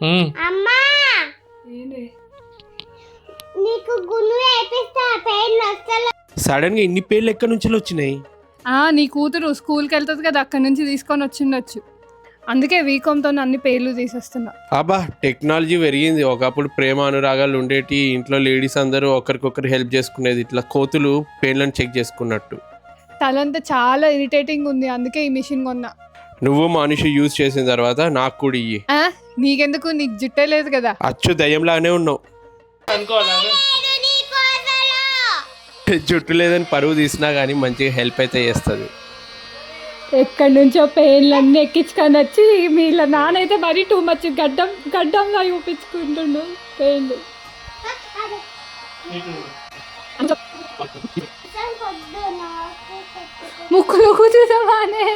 అమ్మా! నీకు గుండు వేపిస్తా పెయిన్ వస్తలే సడన్గా ఇన్ని పేర్లు ఎక్కడి నుంచి వచ్చినాయి? ఆ, నీ కూతురు స్కూల్కి వెళ్తుంది కదా అక్కడి నుంచి తీసుకొని వచ్చిండొచ్చు. అందుకే వీకంతో అన్ని పేర్లు తీసేస్తున్నా. అబ్బా టెక్నాలజీ పెరిగింది. ఒకప్పుడు ప్రేమ అనురాగాలు ఉండేటి ఇంట్లో లేడీస్ అందరూ ఒకరికొకరు హెల్ప్ చేసుకునేది ఇట్లా కోతులు పేర్లను చెక్ చేసుకున్నట్టు. తలంతా చాలా ఇరిటేటింగ్ ఉంది అందుకే ఈ మిషన్ కొన్నా. నువ్వు మనిషి యూజ్ చేసిన తర్వాత నాకు కూడా ఇయ్యి. ఆ, నీకెందుకు? నీకు జుట్టే లేదు కదా. అచ్చు దయ్యంలాగానే ఉన్నావు. జుట్టు లేదని పరువు తీసినా కానీ మంచిగా హెల్ప్ అయితే చేస్తుంది. ఎక్కడి నుంచో పెయిన్లన్నీ ఎక్కించుకొని వచ్చి వీళ్ళ నానైతే మరీ టూ మచ్ గడ్డం గడ్డంగా చూపించుకుంటుండు పెయిన్లు. ముక్కులు కూర్చుదామానే